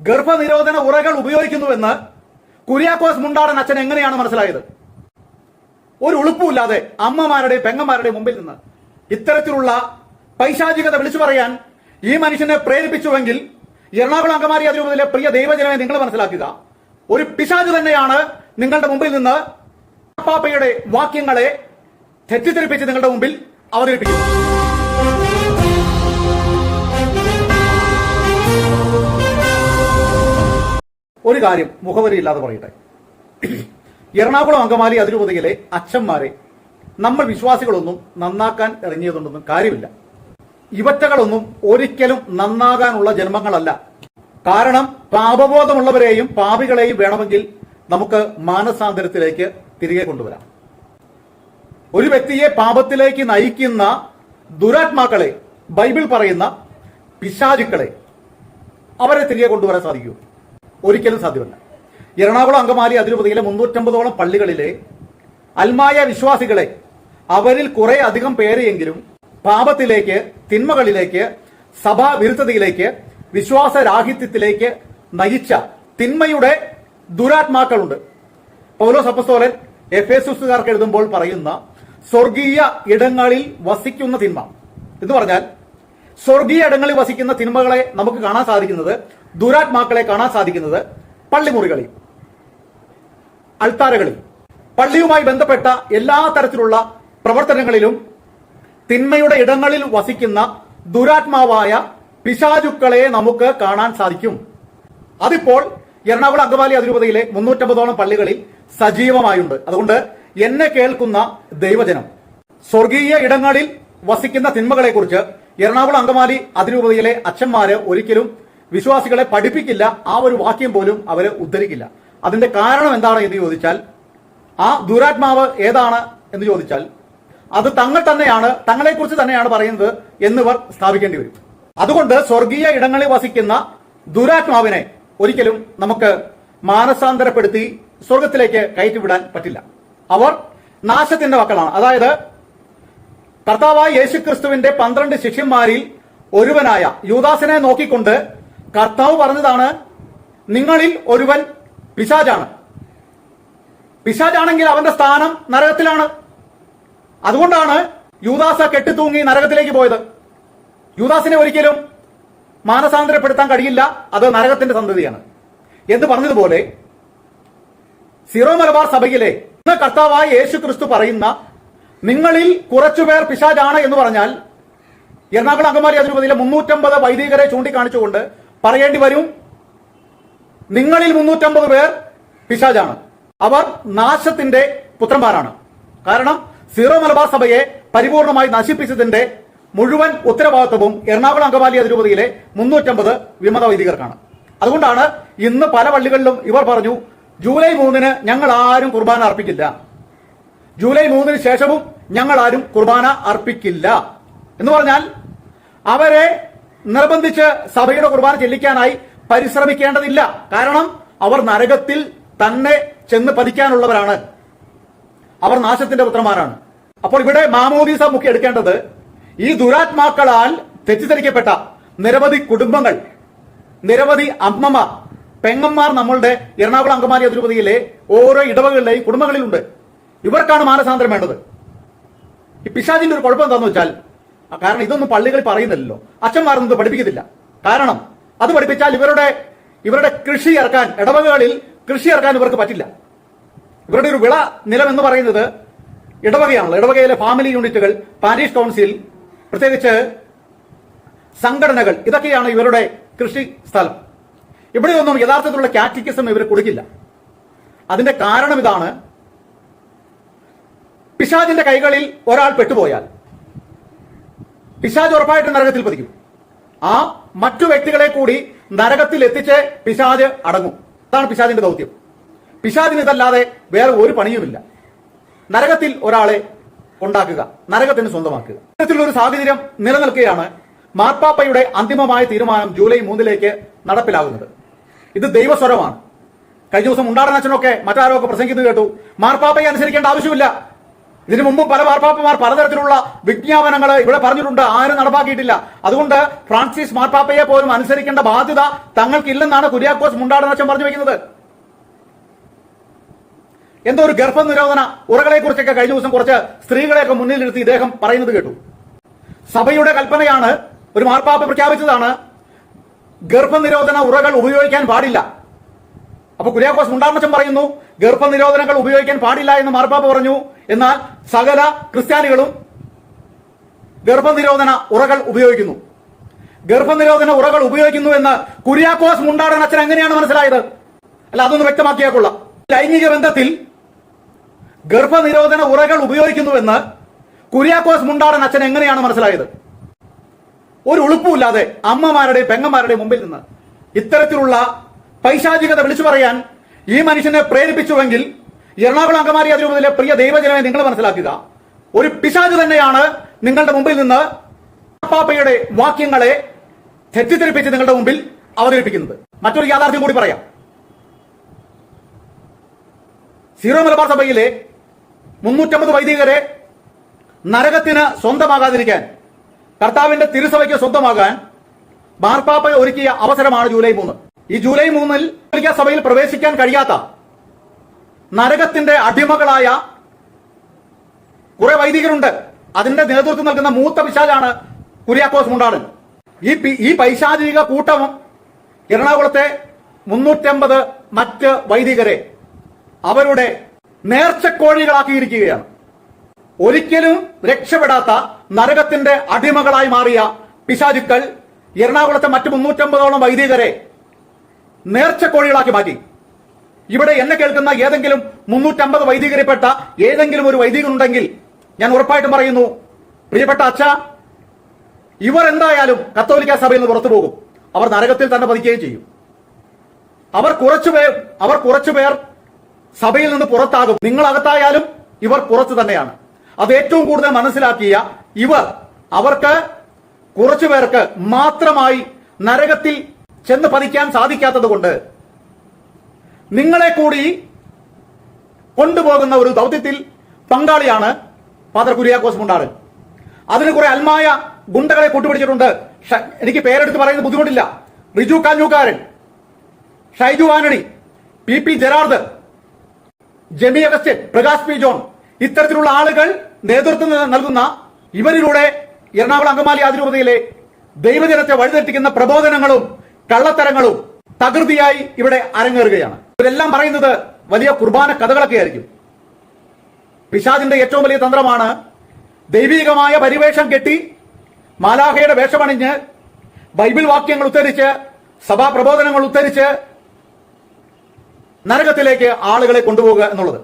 ഗർഭനിരോധന ഉറകൾ ഉപയോഗിക്കുന്നുവെന്ന് കുര്യാക്കോസ് മുണ്ടാടൻ അച്ഛൻ എങ്ങനെയാണ് മനസ്സിലായത്? ഒരു ഉളുപ്പുമില്ലാതെ അമ്മമാരുടെയും പെങ്ങന്മാരുടെയും മുമ്പിൽ നിന്ന് ഇത്തരത്തിലുള്ള പൈശാചികത വിളിച്ചു പറയാൻ ഈ മനുഷ്യനെ പ്രേരിപ്പിച്ചുവെങ്കിൽ എറണാകുളം അങ്കമാരി അതിരൂപതയിലെ പ്രിയ ദൈവജനമെ നിങ്ങൾ മനസ്സിലാക്കുക. ഒരു പിശാജ് തന്നെയാണ് നിങ്ങളുടെ മുമ്പിൽ നിന്ന് പാപ്പയുടെ വാക്യങ്ങളെ തെറ്റിദ്ധരിപ്പിച്ച് നിങ്ങളുടെ മുമ്പിൽ അവതരിപ്പിക്കുന്നു ഒരു കാര്യം മുഖവരി ഇല്ലാതെ പറയട്ടെ. എറണാകുളം അങ്കമാലി അതിരൂപതയിലെ അച്ഛന്മാരെ നമ്മൾ വിശ്വാസികളൊന്നും നന്നാക്കാൻ ഇറങ്ങിയതുണ്ടെന്നും കാര്യമില്ല. ഇവറ്റകളൊന്നും ഒരിക്കലും നന്നാകാനുള്ള ജന്മങ്ങളല്ല. കാരണം പാപബോധമുള്ളവരെയും പാപികളെയും വേണമെങ്കിൽ നമുക്ക് മാനസാന്തരത്തിലേക്ക് തിരികെ കൊണ്ടുവരാം. ഒരു വ്യക്തിയെ പാപത്തിലേക്ക് നയിക്കുന്ന ദുരാത്മാക്കളെ ബൈബിൾ പറയുന്ന പിശാചുക്കളെ അവരെ തിരികെ കൊണ്ടുവരാൻ സാധിക്കൂ. ഒരിക്കലും സാധ്യമല്ല. എറണാകുളം അങ്കമാലി അതിരൂപതയിലെ മുന്നൂറ്റമ്പതോളം പള്ളികളിലെ അൽമായ വിശ്വാസികളെ അവരിൽ കുറെ അധികം പേരെയെങ്കിലും പാപത്തിലേക്ക് തിന്മകളിലേക്ക് സഭാ വിരുദ്ധതയിലേക്ക് വിശ്വാസരാഹിത്യത്തിലേക്ക് നയിച്ച തിന്മയുടെ ദുരാത്മാക്കളുണ്ട്. പൗലോസ് അപ്പസ്തോലൻ എഫേസുകാർക്ക് എഴുതുമ്പോൾ പറയുന്ന സ്വർഗീയ ഇടങ്ങളിൽ വസിക്കുന്ന തിന്മ എന്ന് പറഞ്ഞാൽ സ്വർഗീയ ഇടങ്ങളിൽ വസിക്കുന്ന സിനിമകളെ നമുക്ക് കാണാൻ സാധിക്കുന്നത് ദുരാത്മാക്കളെ കാണാൻ സാധിക്കുന്നത് പള്ളിമുറികളിൽ അൾത്താരകളിൽ. പള്ളിയുമായി ബന്ധപ്പെട്ട എല്ലാ തരത്തിലുള്ള പ്രവർത്തനങ്ങളിലും തിന്മയുടെ ഇടങ്ങളിൽ വസിക്കുന്ന ദുരാത്മാവായ പിശാചുക്കളെ നമുക്ക് കാണാൻ സാധിക്കും. അതിപ്പോൾ എറണാകുളം അങ്കമാലി അതിരൂപതയിലെ മുന്നൂറ്റമ്പതോളം പള്ളികളിൽ സജീവമായുണ്ട്. അതുകൊണ്ട് എന്നെ കേൾക്കുന്ന ദൈവജനം സ്വർഗീയ ഇടങ്ങളിൽ വസിക്കുന്ന തിന്മകളെക്കുറിച്ച് എറണാകുളം അങ്കമാലി അതിരൂപതയിലെ അച്ഛന്മാര് ഒരിക്കലും വിശ്വാസികളെ പഠിപ്പിക്കില്ല. ആ ഒരു വാക്യം പോലും അവരെ ഉദ്ധരിക്കില്ല. അതിന്റെ കാരണം എന്താണ് എന്ന് ചോദിച്ചാൽ ആ ദുരാത്മാവ് ഏതാണ് എന്ന് ചോദിച്ചാൽ അത് തങ്ങൾ തന്നെയാണ് തങ്ങളെക്കുറിച്ച് തന്നെയാണ് പറയുന്നത് എന്നിവർ സ്ഥാപിക്കേണ്ടി വരും. അതുകൊണ്ട് സ്വർഗീയ ഇടങ്ങളിൽ വസിക്കുന്ന ദുരാത്മാവിനെ ഒരിക്കലും നമുക്ക് മാനസാന്തരപ്പെടുത്തി സ്വർഗത്തിലേക്ക് കയറ്റിവിടാൻ പറ്റില്ല. അവർ നാശത്തിന്റെ മക്കളാണ്. അതായത് കർത്താവായ യേശു ക്രിസ്തുവിന്റെ പന്ത്രണ്ട് ശിഷ്യന്മാരിൽ ഒരുവനായ യൂദാസിനെ നോക്കിക്കൊണ്ട് കർത്താവ് പറഞ്ഞതാണ് നിങ്ങളിൽ ഒരുവൻ പിശാജാണ് പിശാജാണെങ്കിൽ അവന്റെ സ്ഥാനം നരകത്തിലാണ്. അതുകൊണ്ടാണ് യൂദാസ കെട്ടിത്തൂങ്ങി നരകത്തിലേക്ക് പോയത്. യൂദാസിനെ ഒരിക്കലും മാനസാന്തരപ്പെടുത്താൻ കഴിയില്ല. അത് നരകത്തിന്റെ സന്തതിയാണ്. എന്ന് പറഞ്ഞതുപോലെ സിറോ മലബാർ സഭയിലെ കർത്താവായ യേശു ക്രിസ്തു പറയുന്ന നിങ്ങളിൽ കുറച്ചുപേർ പിശാജാണ് എന്ന് പറഞ്ഞാൽ എറണാകുളം അങ്കമാലി അതിരൂപതയിലെ മുന്നൂറ്റമ്പത് വൈദികരെ ചൂണ്ടിക്കാണിച്ചുകൊണ്ട് പറയേണ്ടി വരും നിങ്ങളിൽ മുന്നൂറ്റമ്പത് പേർ പിശാജാണ്. അവർ നാശത്തിന്റെ പുത്രന്മാരാണ്. കാരണം സീറോ മലബാർ സഭയെ പരിപൂർണമായി നശിപ്പിച്ചതിന്റെ മുഴുവൻ ഉത്തരവാദിത്വവും എറണാകുളം അങ്കമാലി അതിരൂപതയിലെ മുന്നൂറ്റമ്പത് വിമത വൈദികർക്കാണ്. അതുകൊണ്ടാണ് ഇന്ന് പല പള്ളികളിലും ഇവർ പറഞ്ഞു ജൂലൈ മൂന്നിന് ഞങ്ങൾ ആരും കുർബാന അർപ്പിക്കില്ല. ജൂലൈ മൂന്നിന് ശേഷവും ഞങ്ങൾ ആരും കുർബാന അർപ്പിക്കില്ല. എന്ന് പറഞ്ഞാൽ അവരെ നിർബന്ധിച്ച് സഭയുടെ കുർബാന ചെല്ലിക്കാനായി പരിശ്രമിക്കേണ്ടതില്ല. കാരണം അവർ നരകത്തിൽ തന്നെ ചെന്ന് പതിക്കാനുള്ളവരാണ്. അവർ നാശത്തിന്റെ പുത്രന്മാരാണ്. അപ്പോൾ ഇവിടെ മാമോദീസ മുഖ്യ എടുക്കേണ്ടത് ഈ ദുരാത്മാക്കളാൽ തെറ്റിദ്ധരിക്കപ്പെട്ട നിരവധി കുടുംബങ്ങൾ നിരവധി അമ്മമാർ പെങ്ങന്മാർ നമ്മളുടെ എറണാകുളം അങ്കമാലി അതിരൂപതയിലെ ഓരോ ഇടവകളിലെയും കുടുംബങ്ങളിലുണ്ട്. ഇവർക്കാണ് മാനസാന്തരം വേണ്ടത്. ഈ പിശാജിന്റെ ഒരു കുഴപ്പം എന്താണെന്ന് വെച്ചാൽ കാരണം ഇതൊന്നും പള്ളികളിൽ പറയുന്നില്ലല്ലോ. അച്ഛന്മാരൊന്നും പഠിപ്പിക്കത്തില്ല. കാരണം അത് പഠിപ്പിച്ചാൽ ഇവരുടെ ഇവരുടെ കൃഷി ഇറക്കാൻ ഇടവകകളിൽ കൃഷി ഇറക്കാൻ ഇവർക്ക് പറ്റില്ല. ഇവരുടെ ഒരു വിള നിലം എന്ന് പറയുന്നത് ഇടവകയാണല്ലോ. ഇടവകയിലെ ഫാമിലി യൂണിറ്റുകൾ പാരീഷ് കൗൺസിൽ പ്രത്യേകിച്ച് സംഘടനകൾ ഇതൊക്കെയാണ് ഇവരുടെ കൃഷി സ്ഥലം. ഇവിടെയൊന്നും യഥാർത്ഥത്തിലുള്ള കാറ്റിക്കിസം ഇവർ കൊടുക്കില്ല. അതിന്റെ കാരണം ഇതാണ് പിശാജിന്റെ കൈകളിൽ ഒരാൾ പെട്ടുപോയാൽ പിശാജ് ഉറപ്പായിട്ട് നരകത്തിൽ പതിക്കും. ആ മറ്റു വ്യക്തികളെ കൂടി നരകത്തിൽ എത്തിച്ച് പിശാജ് അടങ്ങും. അതാണ് പിശാജിന്റെ ദൗത്യം. പിശാജിന് ഇതല്ലാതെ വേറെ ഒരു പണിയുമില്ല. നരകത്തിൽ ഒരാളെ ഉണ്ടാക്കുക നരകത്തിന് സ്വന്തമാക്കുക. ഇത്തരത്തിലുള്ള ഒരു സാഹചര്യം നിലനിൽക്കുകയാണ് മാർപ്പാപ്പയുടെ അന്തിമമായ തീരുമാനം ജൂലൈ മൂന്നിലേക്ക് നടപ്പിലാകുന്നത്. ഇത് ദൈവസ്വരമാണ്. കഴിഞ്ഞ ദിവസം ഉണ്ടാടനച്ഛനൊക്കെ മറ്റാരോ ഒക്കെ പ്രസംഗിക്കുന്നത് കേട്ടു. മാർപ്പാപ്പയെ അനുസരിക്കേണ്ട ആവശ്യമില്ല. ഇതിനു മുമ്പും പല മാർപ്പാപ്പമാർ പലതരത്തിലുള്ള വിജ്ഞാപനങ്ങൾ ഇവിടെ പറഞ്ഞിട്ടുണ്ട്. ആരും നടപ്പാക്കിയിട്ടില്ല. അതുകൊണ്ട് ഫ്രാൻസിസ് മാർപ്പാപ്പയെ പോലും അനുസരിക്കേണ്ട ബാധ്യത തങ്ങൾക്കില്ലെന്നാണ് കുര്യാക്കോസ് മുണ്ടാടനച്ചൻ പറഞ്ഞു വെക്കുന്നത്. എന്തോ ഒരു ഗർഭ നിരോധന ഉറകളെ കുറിച്ചൊക്കെ കഴിഞ്ഞ ദിവസം കുറച്ച് സ്ത്രീകളെയൊക്കെ മുന്നിലിരുത്തി ഇദ്ദേഹം പറയുന്നത് കേട്ടു. സഭയുടെ കൽപ്പനയാണ് ഒരു മാർപ്പാപ്പ പ്രഖ്യാപിച്ചതാണ് ഗർഭനിരോധന ഉറകൾ ഉപയോഗിക്കാൻ പാടില്ല. അപ്പൊ കുര്യാക്കോസ് മുണ്ടാമച്ചൻ പറയുന്നു ഗർഭനിരോധനങ്ങൾ ഉപയോഗിക്കാൻ പാടില്ല എന്ന് മാർപ്പാപ്പ പറഞ്ഞു. എന്നാൽ സകല ക്രിസ്ത്യാനികളും ഗർഭനിരോധന ഉറകൾ ഉപയോഗിക്കുന്നു. ഗർഭനിരോധന ഉറകൾ ഉപയോഗിക്കുന്നു എന്ന് കുര്യാക്കോസ് മുണ്ടാടൻ അച്ഛൻ എങ്ങനെയാണ് മനസ്സിലായത്? അല്ല അതൊന്ന് വ്യക്തമാക്കിയേക്കുള്ള. ലൈംഗിക ബന്ധത്തിൽ ഗർഭനിരോധന ഉറകൾ ഉപയോഗിക്കുന്നുവെന്ന് കുര്യാക്കോസ് മുണ്ടാടൻ അച്ഛൻ എങ്ങനെയാണ് മനസ്സിലായത്? ഒരു ഉളുപ്പുമില്ലാതെ അമ്മമാരുടെയും പെങ്ങന്മാരുടെയും മുമ്പിൽ നിന്ന് ഇത്തരത്തിലുള്ള പൈശാചികത വിളിച്ചു പറയാൻ ഈ മനുഷ്യനെ പ്രേരിപ്പിച്ചുവെങ്കിൽ എറണാകുളം അങ്കമാരി അതിരൂപതയിലെ പ്രിയ ദൈവജനമേ നിങ്ങൾ മനസ്സിലാക്കുക. ഒരു പിശാജ് തന്നെയാണ് നിങ്ങളുടെ മുമ്പിൽ നിന്ന് പാപ്പയുടെ വാക്യങ്ങളെ തെറ്റിദ്ധരിപ്പിച്ച് നിങ്ങളുടെ മുമ്പിൽ അവതരിപ്പിക്കുന്നത്. മറ്റൊരു യാഥാർത്ഥ്യം കൂടി പറയാം. സീറോ മലബാർ സഭയിലെ മുന്നൂറ്റമ്പത് വൈദികരെ നരകത്തിന് സ്വന്തമാകാതിരിക്കാൻ കർത്താവിന്റെ തിരുസഭയ്ക്ക് സ്വന്തമാകാൻ മാർപ്പാപ്പ ഒരുക്കിയ അവസരമാണ് ജൂലൈ മൂന്ന്. ഈ ജൂലൈ മൂന്നിൽ സഭയിൽ പ്രവേശിക്കാൻ കഴിയാത്ത നരകത്തിന്റെ അടിമകളായ കുറെ വൈദികരുണ്ട്. അതിന്റെ നേതൃത്വം നൽകുന്ന മൂത്ത പിശാചാണ് കുര്യാക്കോസ് മുണ്ടാടൻ ഈ ഈ പൈശാചിക കൂട്ടം എറണാകുളത്തെ മുന്നൂറ്റമ്പത് മറ്റ് വൈദികരെ അവരുടെ നേർച്ചക്കോഴികളാക്കിയിരിക്കുകയാണ്. ഒരിക്കലും രക്ഷപ്പെടാത്ത നരകത്തിന്റെ അടിമകളായി മാറിയ പിശാചുക്കൾ എറണാകുളത്തെ മറ്റ് മുന്നൂറ്റമ്പതോളം വൈദികരെ നേർച്ചക്കോഴികളാക്കി മാറ്റി. ഇവിടെ എന്നെ കേൾക്കുന്ന ഏതെങ്കിലും മുന്നൂറ്റമ്പത് വൈദികരിൽപ്പെട്ട ഏതെങ്കിലും ഒരു വൈദികൻ ഉണ്ടെങ്കിൽ ഞാൻ ഉറപ്പായിട്ടും പറയുന്നു പ്രിയപ്പെട്ട അച്ഛ ഇവർ എന്തായാലും കത്തോലിക്ക സഭയിൽ നിന്ന് പുറത്തു പോകും. അവർ നരകത്തിൽ തന്നെ പതിക്കുകയും ചെയ്യും. അവർ കുറച്ചുപേർ അവർ കുറച്ചുപേർ സഭയിൽ നിന്ന് പുറത്താകും. നിങ്ങൾ അകത്തായാലും ഇവർ പുറത്തു തന്നെയാണ്. അത് ഏറ്റവും കൂടുതൽ മനസ്സിലാക്കിയ ഇവർ അവർക്ക് കുറച്ചു പേർക്ക് മാത്രമായി നരകത്തിൽ ചെന്ന് പതിക്കാൻ സാധിക്കാത്തത് കൊണ്ട് നിങ്ങളെ കൂടി കൊണ്ടുപോകുന്ന ഒരു ദൗത്യത്തിൽ പങ്കാളിയാണ് ഫാദർ കുര്യാക്കോസ് മുണ്ടാട്. അതിന് കുറെ അൽമായ ഗുണ്ടകളെ കൂട്ടുപിടിച്ചിട്ടുണ്ട്. എനിക്ക് പേരെടുത്ത് പറയുന്നത് ബുദ്ധിമുട്ടില്ല. Riju Kanjookkaran Shaiju Antony P P Gerard Jemy Augustine Prakash P John ഇത്തരത്തിലുള്ള ആളുകൾ നേതൃത്വം നൽകുന്ന ഇവരിലൂടെ എറണാകുളം അങ്കമാലി അതിരൂപതയിലെ ദൈവജനത്തെ വഴിതെറ്റിക്കുന്ന പ്രബോധനങ്ങളും കള്ളത്തരങ്ങളും തകൃതിയായി ഇവിടെ അരങ്ങേറുകയാണ്. ഇവരെല്ലാം പറയുന്നത് വലിയ കുർബാന കഥകളൊക്കെ ആയിരിക്കും. പിശാദിന്റെ ഏറ്റവും വലിയ തന്ത്രമാണ് ദൈവികമായ പരിവേഷം കെട്ടി മാലാഹയുടെ വേഷമണിഞ്ഞ് ബൈബിൾ വാക്യങ്ങൾ ഉദ്ധരിച്ച് സഭാ പ്രബോധനങ്ങൾ ഉദ്ധരിച്ച് നരകത്തിലേക്ക് ആളുകളെ കൊണ്ടുപോകുക എന്നുള്ളത്.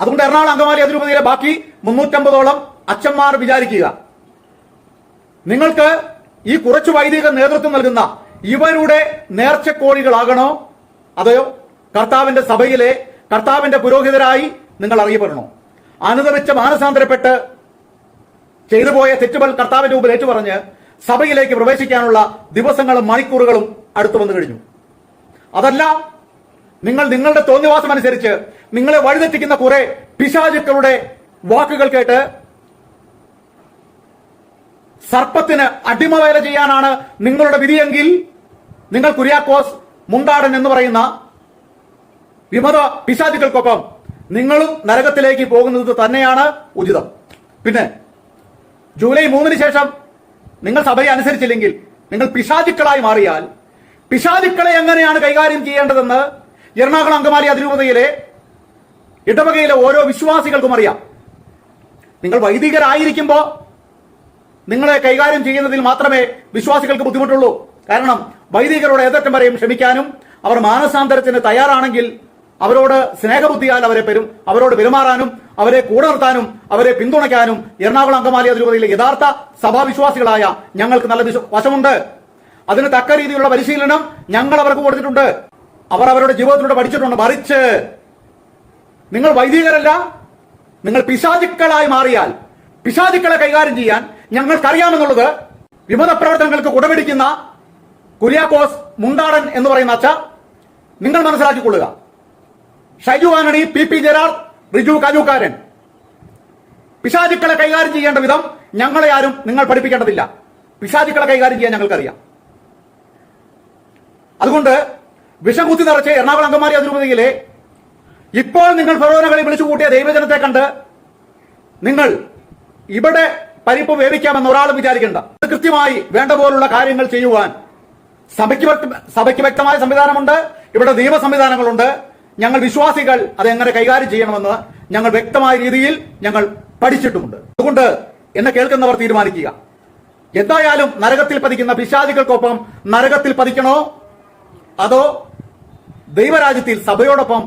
അതുകൊണ്ട് എറണാകുളം അങ്കമാലി അതിരൂപതയിലെ ബാക്കി മുന്നൂറ്റമ്പതോളം അച്ഛന്മാർ വിചാരിക്കുക. നിങ്ങൾക്ക് ഈ കുറച്ചു വൈദിക നേതൃത്വം നൽകുന്ന ഇവരുടെ നേർച്ചക്കോഴികളാകണോ? അതെയോ? കർത്താവിന്റെ സഭയിലെ കർത്താവിന്റെ പുരോഹിതരായി നിങ്ങൾ അറിയപ്പെടണോ. അനുദവിച്ച് മാനസാന്തരപ്പെട്ട് ചെയ്തു പോയ തെറ്റുകൾ കർത്താവിന്റെ മുമ്പിൽ ഏറ്റുപറഞ്ഞ് സഭയിലേക്ക് പ്രവേശിക്കാനുള്ള ദിവസങ്ങളും മണിക്കൂറുകളും അടുത്തു വന്നു കഴിഞ്ഞു. അതല്ല നിങ്ങൾ നിങ്ങളുടെ തോന്നിവാസം അനുസരിച്ച് നിങ്ങളെ വഴിതെറ്റിക്കുന്ന കുറെ പിശാചുക്കളുടെ വാക്കുകൾ കേട്ട് സർപ്പത്തിന് അടിമവേല ചെയ്യാനാണ് നിങ്ങളുടെ വിധിയെങ്കിൽ നിങ്ങൾ കുര്യാക്കോസ് മുണ്ടാടൻ എന്ന് പറയുന്ന വിമത പിശാചുക്കൾക്കൊപ്പം നിങ്ങളും നരകത്തിലേക്ക് പോകുന്നത് തന്നെയാണ് ഉചിതം. പിന്നെ ജൂലൈ മൂന്നിന് ശേഷം നിങ്ങൾ സഭയെ അനുസരിച്ചില്ലെങ്കിൽ നിങ്ങൾ പിശാചുക്കളായി മാറിയാൽ പിശാചുക്കളെ എങ്ങനെയാണ് കൈകാര്യം ചെയ്യേണ്ടതെന്ന് എറണാകുളം അങ്കമാലി അതിരൂപതയിലെ ഇടവകയിലെ ഓരോ വിശ്വാസികൾക്കും അറിയാം. നിങ്ങൾ വൈദികരായിരിക്കുമ്പോൾ നിങ്ങളെ കൈകാര്യം ചെയ്യുന്നതിൽ മാത്രമേ വിശ്വാസികൾക്ക് ബുദ്ധിമുട്ടുള്ളൂ. കാരണം വൈദികരോട് ഏതറ്റം വരെയും ക്ഷമിക്കാനും അവർ മാനസാന്തരത്തിന് തയ്യാറാണെങ്കിൽ അവരോട് സ്നേഹബുദ്ധിയാൽ അവരെ പെരും അവരോട് പെരുമാറാനും അവരെ കൂടെ നിർത്താനും അവരെ പിന്തുണയ്ക്കാനും എറണാകുളം അങ്കമാലി അതിരൂപതയിലെ യഥാർത്ഥ സഭാവിശ്വാസികളായ ഞങ്ങൾക്ക് നല്ല വശമുണ്ട്. അതിന് തക്ക രീതിയിലുള്ള പരിശീലനം ഞങ്ങൾ അവർക്ക് കൊടുത്തിട്ടുണ്ട്. അവർ അവരുടെ ജീവിതത്തിലൂടെ പഠിച്ചിട്ടുണ്ട്. മറിച്ച് നിങ്ങൾ വൈദികരല്ല നിങ്ങൾ പിശാചുക്കളായി മാറിയാൽ പിശാചുക്കളെ കൈകാര്യം ചെയ്യാൻ ഞങ്ങൾക്കറിയാമെന്നുള്ളത് വിമത പ്രവർത്തനങ്ങൾക്ക് കുടപിടിക്കുന്ന കുര്യാക്കോസ് മുണ്ടാടൻ എന്ന് പറയുന്ന അച്ഛ നിങ്ങൾ മനസ്സിലാക്കിക്കൊള്ളുക. Shaiju Antony P P Gerard Riju Kajukkaran. പിശാചുക്കളെ കൈകാര്യം ചെയ്യേണ്ട വിധം ഞങ്ങളെ ആരും നിങ്ങൾ പഠിപ്പിക്കേണ്ടതില്ല. പിശാചുക്കളെ കൈകാര്യം ചെയ്യാൻ ഞങ്ങൾക്കറിയാം. അതുകൊണ്ട് വിഷം കുത്തി നിറച്ച് എറണാകുളം അങ്കമാരി അതിരൂപതയിലെ ഇപ്പോൾ നിങ്ങൾ ഫറോനകളെ വിളിച്ചു കൂട്ടിയ ദൈവജനത്തെ കണ്ട് നിങ്ങൾ ഇവിടെ പരിപ്പ് വേവിക്കാമെന്ന് ഒരാളും വിചാരിക്കേണ്ട. കൃത്യമായി വേണ്ട പോലുള്ള കാര്യങ്ങൾ ചെയ്യുവാൻ സഭയ്ക്ക് സഭയ്ക്ക് വ്യക്തമായ സംവിധാനമുണ്ട്. ഇവിടെ നിയമ സംവിധാനങ്ങളുണ്ട് ഞങ്ങൾ വിശ്വാസികൾ അത് എങ്ങനെ കൈകാര്യം ചെയ്യണമെന്ന് ഞങ്ങൾ വ്യക്തമായ രീതിയിൽ ഞങ്ങൾ പഠിച്ചിട്ടുമുണ്ട്. അതുകൊണ്ട് എന്നെ കേൾക്കുന്നവർ തീരുമാനിക്കുക. എന്തായാലും നരകത്തിൽ പതിക്കുന്ന പിശാചികൾക്കൊപ്പം നരകത്തിൽ പതിക്കണോ? അതോ ദൈവരാജ്യത്തിൽ സഭയോടൊപ്പം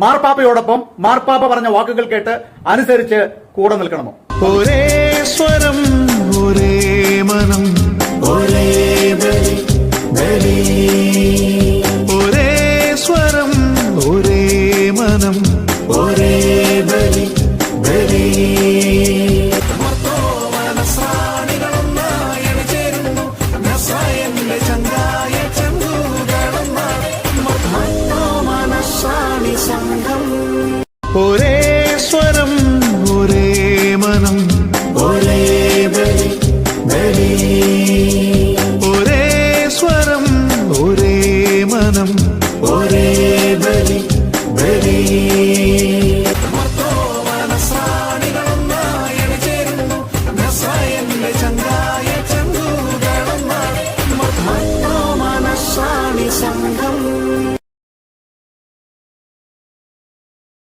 മാർപ്പാപ്പയോടൊപ്പം മാർപ്പാപ്പ പറഞ്ഞ വാക്കുകൾ കേട്ട് അനുസരിച്ച് കൂടെ നിൽക്കണമോ? ഒരേ സ്വരം ഒരേ മനം ഒരേ ഒരേ